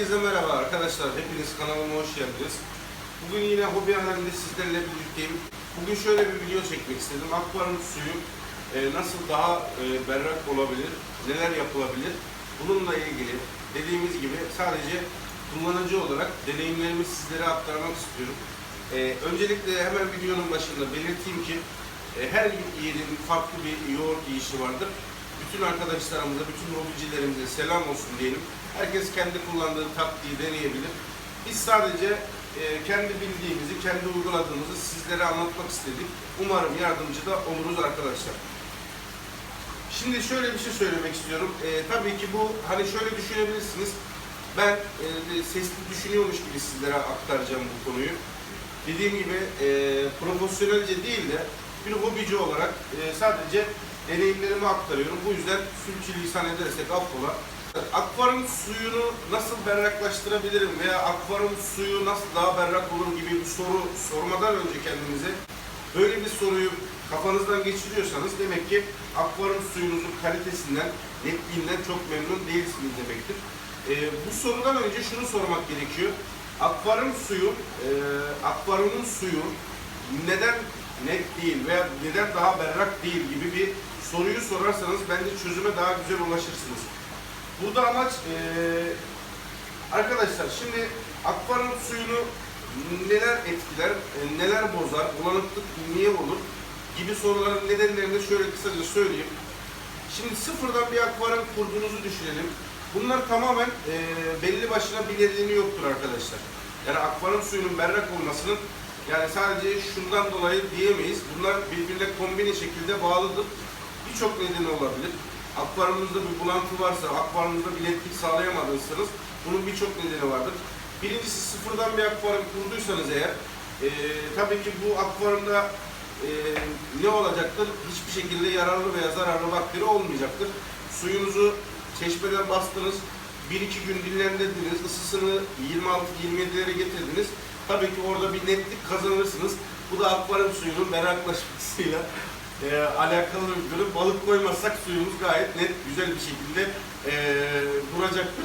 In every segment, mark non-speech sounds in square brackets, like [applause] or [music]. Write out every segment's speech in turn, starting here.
Herkese merhaba arkadaşlar. Hepiniz kanalıma hoş geldiniz. Bugün yine hobi alemde sizlerle birlikteyim. Bugün şöyle bir video çekmek istedim. Akvaryum suyu e, nasıl daha e, berrak olabilir, neler yapılabilir? Bununla ilgili dediğimiz gibi sadece kullanıcı olarak deneyimlerimi sizlere aktarmak istiyorum. E, öncelikle hemen videonun başında belirteyim ki her yerin farklı bir yoğurt yiyişi vardır. Bütün arkadaşlarımıza, bütün hobicilerimize selam olsun diyelim. Herkes kendi kullandığı taktiği deneyebilir. Biz sadece e, kendi bildiğimizi, kendi uyguladığımızı sizlere anlatmak istedik. Umarım yardımcı da oluruz arkadaşlar. Şimdi şöyle bir şey söylemek istiyorum. E, tabii ki bu hani şöyle düşünebilirsiniz. Ben e, sesli düşünüyormuş gibi sizlere aktaracağım bu konuyu. Dediğim gibi e, profesyonelce değil de bir hobici olarak e, sadece deneyimlerimi aktarıyorum. Bu yüzden sürçülisan edersek affola. Akvaryum suyunu nasıl berraklaştırabilirim veya akvaryum suyu nasıl daha berrak olur gibi bir soru sormadan önce kendinize böyle bir soruyu kafanızdan geçiriyorsanız demek ki akvaryum suyunuzun kalitesinden, netliğinden çok memnun değilsiniz demektir. Ee, bu sorudan önce şunu sormak gerekiyor. Akvaryum suyu, e, akvaryumun suyu neden net değil veya neden daha berrak değil gibi bir soruyu sorarsanız bence çözüme daha güzel ulaşırsınız. Burada amaç eee, arkadaşlar şimdi akvaryum suyunu neler etkiler, e, neler bozar, bulanıklık niye olur gibi soruların nedenlerini şöyle kısaca söyleyeyim. Şimdi sıfırdan bir akvaryum kurduğunuzu düşünelim. Bunlar tamamen eee, belli başına nedeni yoktur arkadaşlar. Yani akvaryum suyunun berrak olmasının yani sadece şundan dolayı diyemeyiz. Bunlar birbirine kombine şekilde bağlıdır. Birçok nedeni olabilir. Akvaryumunuzda bir bulantı varsa, akvaryumunuzda bir netlik sağlayamadıysanız bunun birçok nedeni vardır. Birincisi sıfırdan bir akvaryum kurduysanız eğer, e, tabii ki bu akvaryumda e, ne olacaktır? Hiçbir şekilde yararlı veya zararlı bakteri olmayacaktır. Suyunuzu çeşmeden bastınız, 1-2 gün dinlendirdiniz, ısısını 26-27'lere getirdiniz. Tabii ki orada bir netlik kazanırsınız. Bu da akvaryum suyunun berraklaşmasıyla e, alakalı durum. Balık koymazsak suyumuz gayet net, güzel bir şekilde e, duracaktır.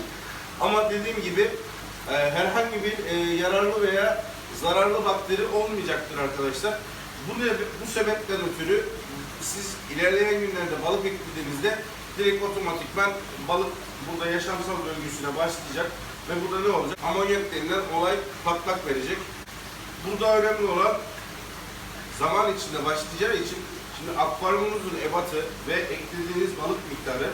Ama dediğim gibi e, herhangi bir e, yararlı veya zararlı bakteri olmayacaktır arkadaşlar. Bu, bu sebepten ötürü siz ilerleyen günlerde balık eklediğinizde direkt otomatikman balık burada yaşamsal döngüsüne başlayacak ve burada ne olacak? Amonyak denilen olay patlak verecek. Burada önemli olan zaman içinde başlayacağı için şimdi akvaryumunuzun ebatı ve eklediğiniz balık miktarı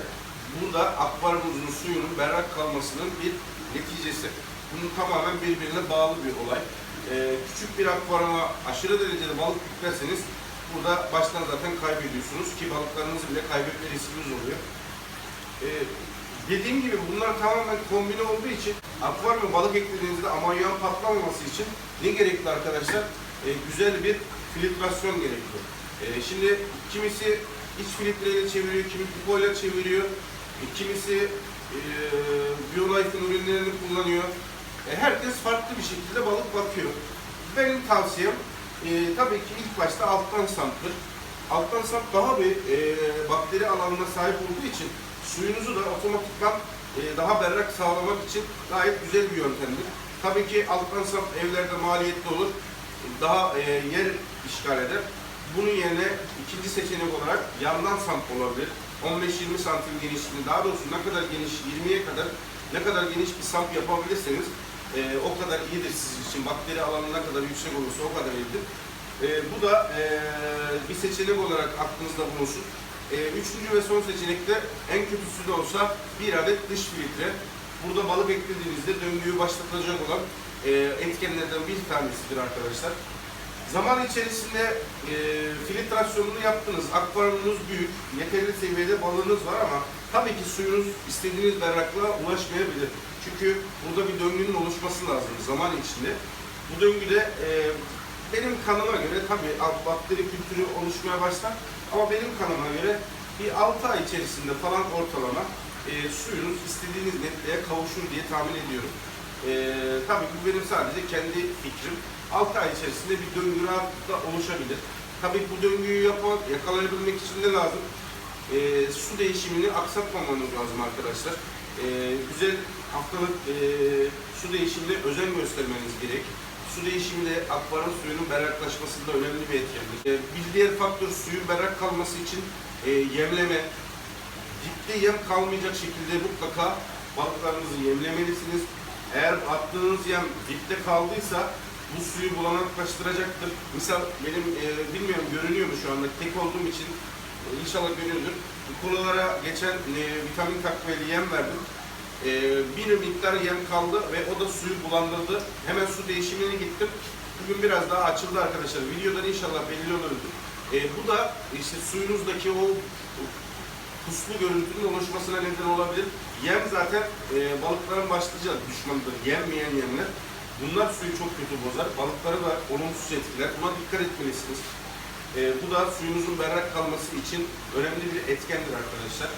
burada akvaryumunuzun suyunun berrak kalmasının bir neticesi. Bunun tamamen birbirine bağlı bir olay. Ee, küçük bir akvaryuma aşırı derecede balık yüklerseniz burada baştan zaten kaybediyorsunuz ki balıklarınızı bile kaybetme riskiniz oluyor. Ee, dediğim gibi bunlar tamamen kombine olduğu için akvaryuma balık eklediğinizde amonyağın patlamaması için ne gerekli arkadaşlar? Ee, güzel bir filtrasyon gerekiyor. Ee, şimdi kimisi iç filtreyle çeviriyor, kimi pipoyla çeviriyor, e, kimisi e, Biolife'ın ürünlerini kullanıyor. E, herkes farklı bir şekilde balık bakıyor. Benim tavsiyem e, tabii ki ilk başta alttan samptır. Alttan samp daha bir e, bakteri alanına sahip olduğu için suyunuzu da otomatikman e, daha berrak sağlamak için gayet güzel bir yöntemdir. Tabii ki alttan samp evlerde maliyetli olur. Daha e, yer işgal eder. Bunun yerine ikinci seçenek olarak yandan samp olabilir. 15-20 santim genişliğinde, daha doğrusu ne kadar geniş, 20'ye kadar ne kadar geniş bir samp yapabilirseniz e, o kadar iyidir sizin için. Bakteri alanı ne kadar yüksek olursa o kadar iyidir. E, bu da e, bir seçenek olarak aklınızda bulunsun. E, üçüncü ve son seçenekte en kötüsü de olsa bir adet dış filtre. Burada balık eklediğinizde döngüyü başlatacak olan e, etkenlerden bir tanesidir arkadaşlar. Zaman içerisinde e, filtrasyonunu yaptınız, akvaryumunuz büyük, yeterli seviyede balığınız var ama tabii ki suyunuz istediğiniz berraklığa ulaşmayabilir. Çünkü burada bir döngünün oluşması lazım zaman içinde. Bu döngüde e, benim kanıma göre tabii bakteri kültürü oluşmaya başlar ama benim kanıma göre bir 6 ay içerisinde falan ortalama e, suyunuz istediğiniz netliğe kavuşur diye tahmin ediyorum. E, tabii bu benim sadece kendi fikrim. 6 ay içerisinde bir döngü rahatlıkla oluşabilir. Tabii bu döngüyü yapan, yakalayabilmek için ne lazım? E, su değişimini aksatmamanız lazım arkadaşlar. e, güzel haftalık e, su değişimine özen göstermeniz gerek. Su değişimi de akvaryum suyunun berraklaşmasında önemli bir etkendir. E, bir diğer faktör suyun berrak kalması için e, yemleme. Dipte yem kalmayacak şekilde mutlaka balıklarınızı yemlemelisiniz. Eğer attığınız yem dipte kaldıysa bu suyu bulanıklaştıracaktır. Misal benim e, bilmiyorum görünüyor mu şu anda tek olduğum için e, inşallah görünüyordur. Kolalara geçen e, vitamin takviyeli yem verdim. E, bir miktar yem kaldı ve o da suyu bulandırdı. Hemen su değişimine gittim. Bugün biraz daha açıldı arkadaşlar. Videodan inşallah belli olur. E, bu da işte suyunuzdaki o puslu görüntünün oluşmasına neden olabilir. Yem zaten e, balıkların başlıca düşmanıdır. Yenmeyen yemler. Bunlar suyu çok kötü bozar. Balıkları da olumsuz etkiler. Buna dikkat etmelisiniz. E, bu da suyunuzun berrak kalması için önemli bir etkendir arkadaşlar.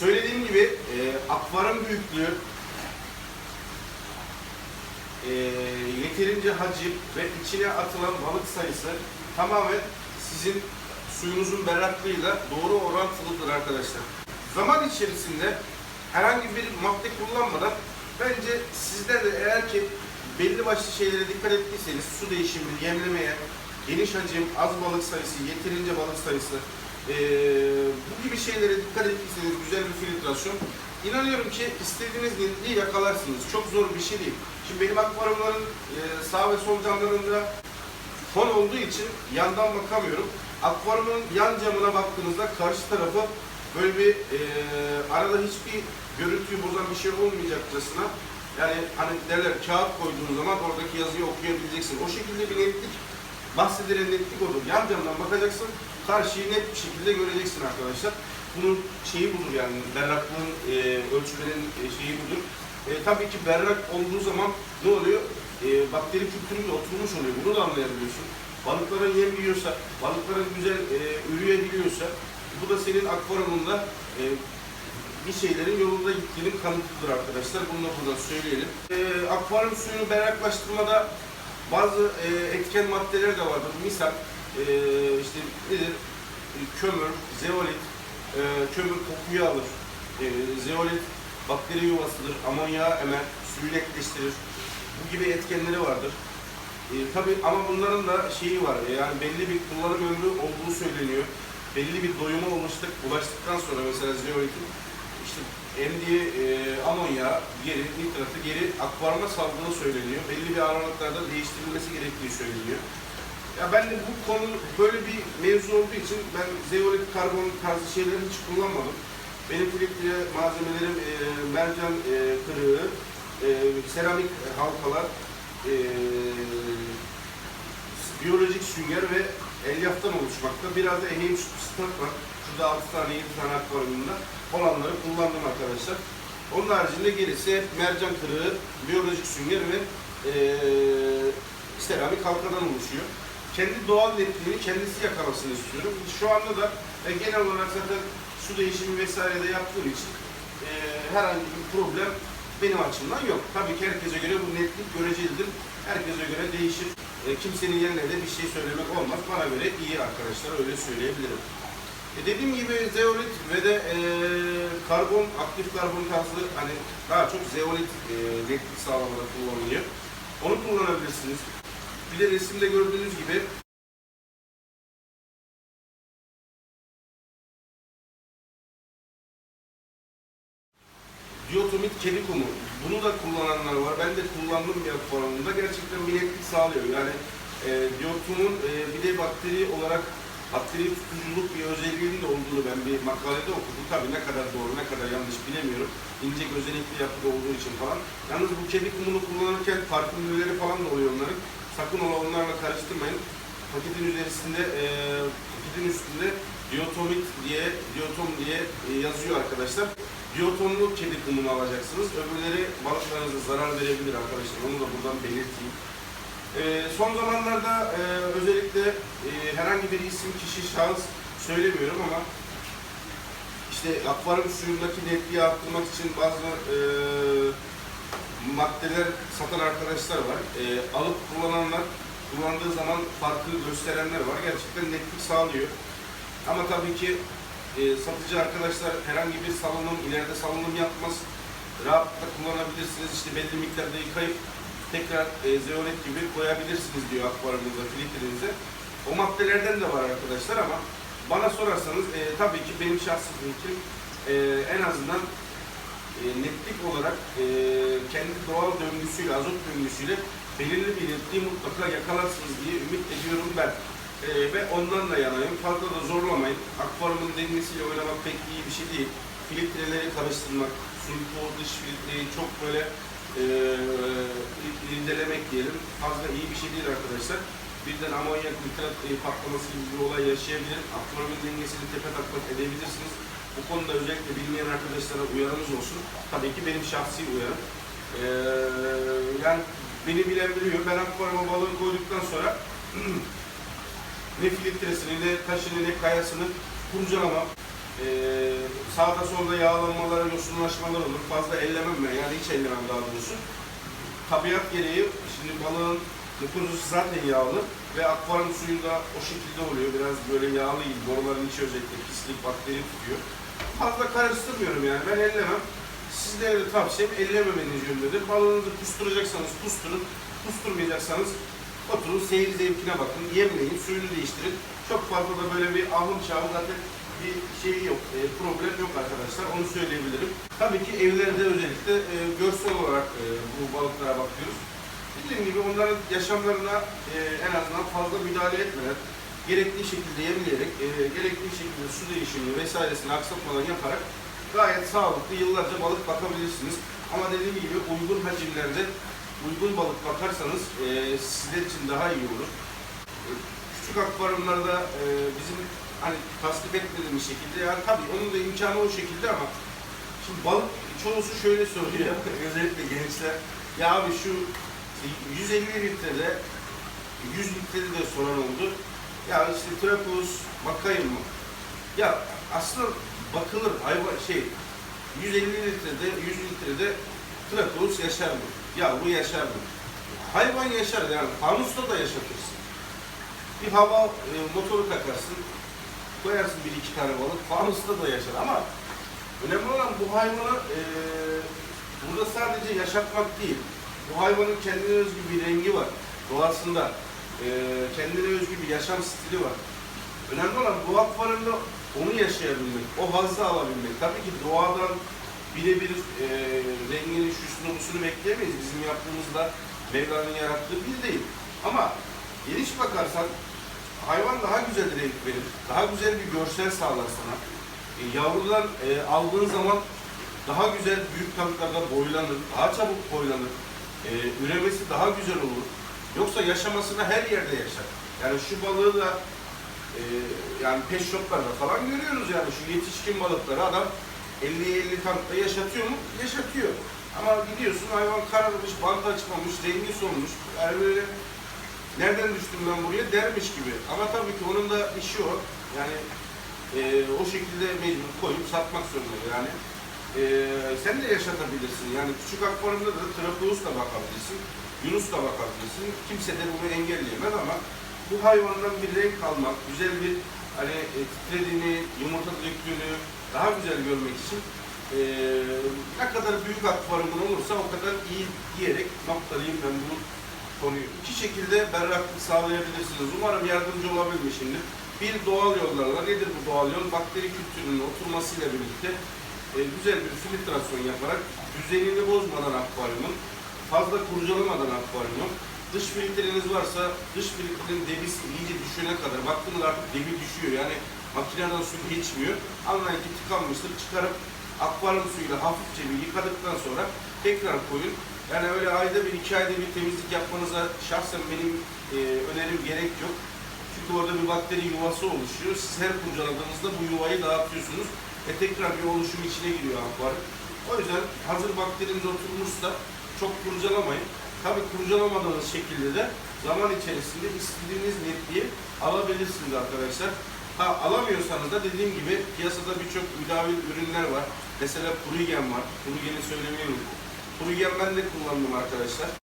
Söylediğim gibi e, akvaryum büyüklüğü, e, yeterince hacim ve içine atılan balık sayısı tamamen sizin suyunuzun berraklığıyla doğru orantılıdır arkadaşlar. Zaman içerisinde herhangi bir madde kullanmadan bence sizler de eğer ki belli başlı şeylere dikkat ettiyseniz su değişimi, yemlemeye, geniş hacim, az balık sayısı, yeterince balık sayısı eee, bu gibi şeylere dikkat ettiyseniz güzel bir filtrasyon İnanıyorum ki istediğiniz netliği yakalarsınız. Çok zor bir şey değil. Şimdi benim akvaryumların eee, sağ ve sol camlarında fon olduğu için yandan bakamıyorum. Akvaryumun yan camına baktığınızda karşı tarafı böyle bir e, arada hiçbir görüntüyü bozan bir şey olmayacakçasına yani hani derler kağıt koyduğun zaman oradaki yazıyı okuyabileceksin. O şekilde bir netlik bahsedilen netlik odur. Yan camdan bakacaksın, karşıyı net bir şekilde göreceksin arkadaşlar. Bunun şeyi budur yani berraklığın e, ölçülerin e, şeyi budur. E, tabii ki berrak olduğu zaman ne oluyor? E, bakteri kültüründe oturmuş oluyor. Bunu da anlayabiliyorsun. Balıkların yem yiyorsa, balıkların güzel e, üreyebiliyorsa bu da senin akvaryumunda e, bir şeylerin yolunda gittiğinin kanıtıdır arkadaşlar. Bunu da buradan söyleyelim. E, akvaryum suyunu berraklaştırmada bazı e, etken maddeler de vardır. Misal e, işte nedir? Kömür, zeolit, e, kömür kokuyu alır. E, zeolit bakteri yuvasıdır. Amonyağı emer, suyu netleştirir. Bu gibi etkenleri vardır. E, tabii ama bunların da şeyi var. e, yani belli bir kullanım ömrü olduğu söyleniyor. Belli bir doyuma ulaştık, ulaştıktan sonra mesela zeolitin işte emdiği e, amonya geri, nitratı geri akvaryuma saldığı söyleniyor. Belli bir aralıklarda değiştirilmesi gerektiği söyleniyor. Ya ben de bu konu böyle bir mevzu olduğu için ben zeolit, karbon tarzı şeyleri hiç kullanmadım. Benim filtre malzemelerim e, mercan e, kırığı, e, seramik halkalar, e, biyolojik sünger ve elyaftan oluşmakta. Biraz da eheyim stat var. Şurada 6 tane 7 tane akvaryumunda olanları kullandım arkadaşlar. Onun haricinde gerisi mercan kırığı, biyolojik sünger ve e, seramik halkadan oluşuyor. Kendi doğal netliğini kendisi yakalasını istiyorum. Şu anda da e, genel olarak zaten su değişimi vesaire de yaptığım için e, herhangi bir problem benim açımdan yok. Tabii ki herkese göre bu netlik görecelidir. Herkese göre değişir. E, kimsenin yerine de bir şey söylemek olmaz. Bana göre iyi arkadaşlar öyle söyleyebilirim. E, dediğim gibi zeolit ve de e, karbon, aktif karbon tarzı hani daha çok zeolit e, netlik sağlamada kullanılıyor. Onu kullanabilirsiniz. Bir de resimde gördüğünüz gibi Diyotomit kedi kumu. Bunu da kullananlar var. Ben de kullandım bir akvaryumda. Gerçekten bir sağlıyor. Yani e, diyotomun e, bir de bakteri olarak bakteri tutuculuk bir özelliğinin de olduğunu ben bir makalede okudum. Tabii ne kadar doğru ne kadar yanlış bilemiyorum. İnce gözenekli yapıda olduğu için falan. Yalnız bu kedi kumunu kullanırken parfümleri falan da oluyor onların. Sakın ola onlarla karıştırmayın. Paketin üzerinde, e, paketin üstünde diyotomit diye, diyotom diye e, yazıyor arkadaşlar. Diyotomlu kedi kumunu alacaksınız. Öbürleri balıklarınıza zarar verebilir arkadaşlar. Onu da buradan belirteyim. E, son zamanlarda e, özellikle bir isim, kişi, şahıs söylemiyorum ama işte akvaryum suyundaki netliği arttırmak için bazı e, maddeler satan arkadaşlar var. E, alıp kullananlar, kullandığı zaman farkı gösterenler var. Gerçekten netlik sağlıyor. Ama tabii ki e, satıcı arkadaşlar herhangi bir salınım, ileride salınım yapmaz. Rahatlıkla kullanabilirsiniz. İşte belli miktarda yıkayıp tekrar e, zeolet gibi koyabilirsiniz diyor akvaryumunuza, filtrenize. O maddelerden de var arkadaşlar ama bana sorarsanız e, tabii ki benim şahsi fikrim e, en azından e, netlik olarak e, kendi doğal döngüsüyle, azot döngüsüyle belirli bir netliği mutlaka yakalarsınız diye ümit ediyorum ben. E, ve ondan da yanayım. Fazla da zorlamayın. Akvaryumun dengesiyle oynamak pek iyi bir şey değil. Filtreleri karıştırmak, sulfo dış filtreyi çok böyle e, irdelemek diyelim. Fazla iyi bir şey değil arkadaşlar. Birden amonyak nitrat e, patlaması gibi bir olay yaşayabilir. Akvaryumun dengesini tepe taklak edebilirsiniz. Bu konuda özellikle bilmeyen arkadaşlara uyarımız olsun. Tabii ki benim şahsi uyarım. Ee, yani beni bilen biliyor. Ben akvaryuma balığı koyduktan sonra [clears throat] ne filtresini, ne taşını, ne kayasını kurcalamam. Ee, sağda solda yağlanmalar, yosunlaşmalar olur. Fazla ellemem ben. Yani hiç ellemem daha doğrusu. Tabiat gereği şimdi balığın mukuzusu zaten yağlı ve akvaryum suyu da o şekilde oluyor. Biraz böyle yağlı gibi. Boruların içi özellikle pislik, bakteri tutuyor. Fazla karıştırmıyorum yani. Ben ellemem. Sizlere de tavsiyem ellememeniz yönündedir. Balığınızı kusturacaksanız kusturun. Kusturmayacaksanız oturun seyir zevkine bakın. Yemleyin, suyunu değiştirin. Çok fazla da böyle bir ahım çağım zaten bir şey yok, e, problem yok arkadaşlar. Onu söyleyebilirim. Tabii ki evlerde özellikle e, görsel olarak e, bu balıklara bakıyoruz. Dediğim gibi onların yaşamlarına e, en azından fazla müdahale etmeden gerektiği şekilde yemleyerek, e, gerektiği şekilde su değişimini vesairesini aksatmadan yaparak gayet sağlıklı yıllarca balık bakabilirsiniz. Ama dediğim gibi uygun hacimlerde uygun balık bakarsanız e, sizler için daha iyi olur. E, küçük akvaryumlarda e, bizim hani tasvip etmediğimiz şekilde yani tabii onun da imkanı o şekilde ama şimdi balık çoğusu şöyle söylüyor [laughs] özellikle gençler ya abi şu 150 litrede 100 litrede de soran oldu. Ya işte trapus bakayım mı? Ya aslında bakılır hayvan şey 150 litrede 100 litrede trapus yaşar mı? Ya bu yaşar mı? Hayvan yaşar yani fanusta da yaşatırsın. Bir hava e, motoru takarsın, koyarsın bir iki tane balık, fanusta da yaşar ama önemli olan bu hayvanı e, burada sadece yaşatmak değil. Bu hayvanın kendine özgü bir rengi var doğasında. E, kendine özgü bir yaşam stili var. Önemli olan bu akvaryumda onu yaşayabilmek, o hazzı alabilmek. Tabii ki doğadan birebir e, rengini, şusunu, busunu bekleyemeyiz. Bizim yaptığımızda Mevla'nın yarattığı bir değil. Ama geniş bakarsan hayvan daha güzel renk verir. Daha güzel bir görsel sağlar sana. E, yavrudan e, aldığın zaman daha güzel büyük tanklarda boylanır, daha çabuk boylanır. E, üremesi daha güzel olur. Yoksa yaşamasına her yerde yaşar. Yani şu balığı da e, yani pet shoplarda falan görüyoruz yani şu yetişkin balıkları adam 50-50 tankta yaşatıyor mu? Yaşatıyor. Ama gidiyorsun hayvan kararmış, bant açmamış, rengi solmuş. Yani böyle nereden düştüm ben buraya dermiş gibi. Ama tabii ki onun da işi o. Yani e, o şekilde mecbur koyup satmak zorunda yani. E, sen de yaşatabilirsin. Yani küçük akvaryumda da trapeus da bakabilirsin. Yunus da bakabilirsin. Kimse de bunu engelleyemez ama bu hayvandan bir renk almak, güzel bir hani e, titrediğini, yumurta döktüğünü daha güzel görmek için e, ne kadar büyük akvaryumun olursa o kadar iyi diyerek noktalayayım ben bu konuyu. İki şekilde berraklık sağlayabilirsiniz. Umarım yardımcı olabilmişimdir. Bir doğal yollarla nedir bu doğal yol? Bakteri kültürünün oturmasıyla birlikte e, güzel bir filtrasyon yaparak düzenini bozmadan akvaryumun, fazla kurcalamadan akvaryumun, dış filtreniz varsa dış filtrenin debisi iyice düşene kadar baktınız artık debi düşüyor yani makineden su geçmiyor. Anlayın ki tıkanmıştır çıkarıp akvaryum suyuyla hafifçe bir yıkadıktan sonra tekrar koyun. Yani öyle ayda bir iki ayda bir temizlik yapmanıza şahsen benim e, önerim gerek yok. Çünkü orada bir bakteri yuvası oluşuyor. Siz her kurcaladığınızda bu yuvayı dağıtıyorsunuz ve tekrar bir oluşum içine giriyor akvaryum. O yüzden hazır bakteriniz oturmuşsa çok kurcalamayın. Tabii kurcalamadığınız şekilde de zaman içerisinde istediğiniz netliği alabilirsiniz arkadaşlar. Ha alamıyorsanız da dediğim gibi piyasada birçok müdavil ürünler var. Mesela Kurugen var. Kurugen'i söylemeyi. Kurugen ben de kullandım arkadaşlar.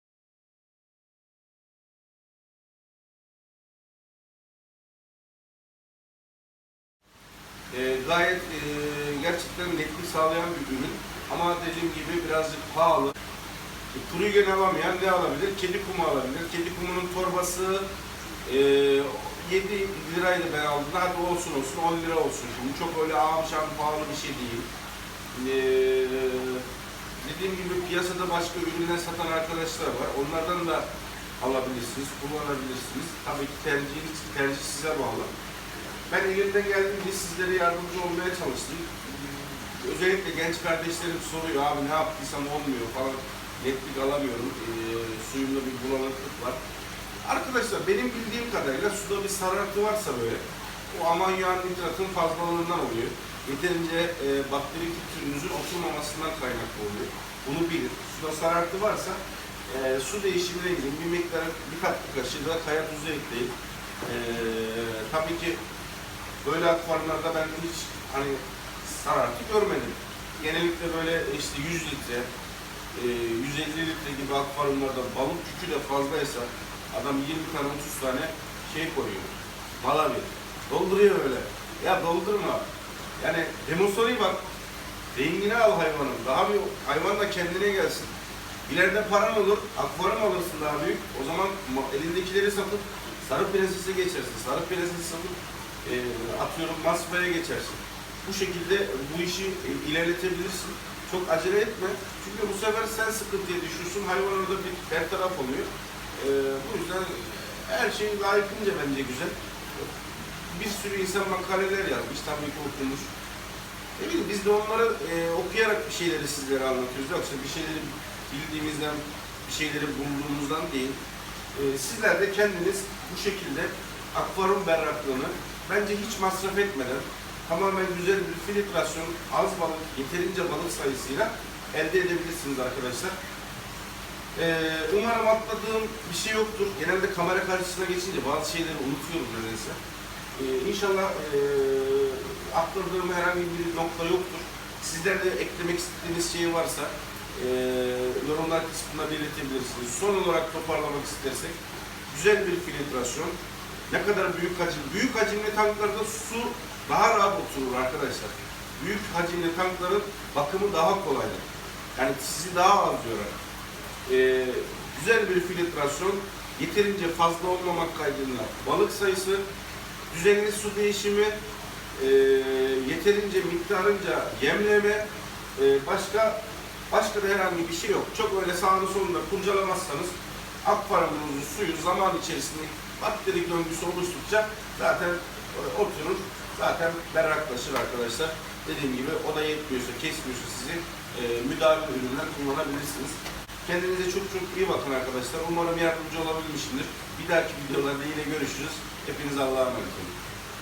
e, gayet gerçekten netlik sağlayan bir ürün. Ama dediğim gibi birazcık pahalı. E, Kuru yügen alamayan ne alabilir? Kedi kumu alabilir. Kedi kumunun torbası e, 7 liraydı ben aldığımda. Hadi olsun olsun 10 lira olsun. Şimdi çok öyle ağam pahalı bir şey değil. E, dediğim gibi piyasada başka ürünler satan arkadaşlar var. Onlardan da alabilirsiniz, kullanabilirsiniz. Tabii ki tercihiniz, tercih size bağlı. Ben elimden geldiğince sizlere yardımcı olmaya çalıştım. Özellikle genç kardeşlerim soruyor abi ne yaptıysam olmuyor falan netlik alamıyorum. Ee, suyumda bir bulanıklık var. Arkadaşlar benim bildiğim kadarıyla suda bir sarartı varsa böyle o amonyan nitratın fazlalığından oluyor. Yeterince e, bakteri kültürünüzün oturmamasından kaynaklı oluyor. Bunu bilin. Suda sarartı varsa e, su değişimine gidin. Bir miktar bir tatlı kaşığı da kaya tuzu ekleyin. E, tabii ki böyle akvaryumlarda ben hiç hani sarartı görmedim. Genellikle böyle işte 100 litre, e, 150 litre gibi akvaryumlarda balık yükü de fazlaysa adam 20 tane 30 tane şey koyuyor. Mala bir. Dolduruyor öyle. Ya doldurma. Yani demonstrayı bak. Rengini al hayvanın. Daha bir hayvan da kendine gelsin. İleride paran olur, akvaryum alırsın daha büyük. O zaman ma- elindekileri satıp sarı prensese geçersin. Sarı prensesi satıp e, atıyorum masfaya geçersin. Bu şekilde bu işi ilerletebilirsin. Çok acele etme. Çünkü bu sefer sen sıkıntıya düşürsün. Hayvan orada bir bertaraf oluyor. E, bu yüzden her şey layıkınca bence güzel. Bir sürü insan makaleler yazmış. Tabii ki okumuş. Ne bileyim biz de onları e, okuyarak bir şeyleri sizlere anlatıyoruz. Yoksa bir şeyleri bildiğimizden, bir şeyleri bulduğumuzdan değil. E, sizler de kendiniz bu şekilde akvaryum berraklığını bence hiç masraf etmeden tamamen güzel bir filtrasyon, az balık, yeterince balık sayısıyla elde edebilirsiniz arkadaşlar. E, umarım atladığım bir şey yoktur. Genelde kamera karşısına geçince bazı şeyleri unutuyorum nedense. E, inşallah e, atladığım herhangi bir nokta yoktur. Sizler de eklemek istediğiniz şey varsa e, yorumlar kısmında belirtebilirsiniz. Son olarak toparlamak istersek güzel bir filtrasyon. Ne kadar büyük hacim, büyük hacimli tanklarda su daha rahat oturur arkadaşlar. Büyük hacimli tankların bakımı daha kolaydır. Yani sizi daha az yorar. E, güzel bir filtrasyon, yeterince fazla olmamak kaydıyla balık sayısı, düzenli su değişimi, e, yeterince miktarınca yemleme, e, başka başka da herhangi bir şey yok. Çok öyle sağını solunda kurcalamazsanız akvaryumunuzun suyu zaman içerisinde bakteri döngüsü oluştukça zaten e, oturur, zaten berraklaşır arkadaşlar. Dediğim gibi o da yetmiyorsa, kesmiyorsa sizi e, müdahale ürünler kullanabilirsiniz. Kendinize çok çok iyi bakın arkadaşlar. Umarım yardımcı olabilmişimdir. Bir dahaki videolarda yine görüşürüz. Hepiniz Allah'a emanet olun.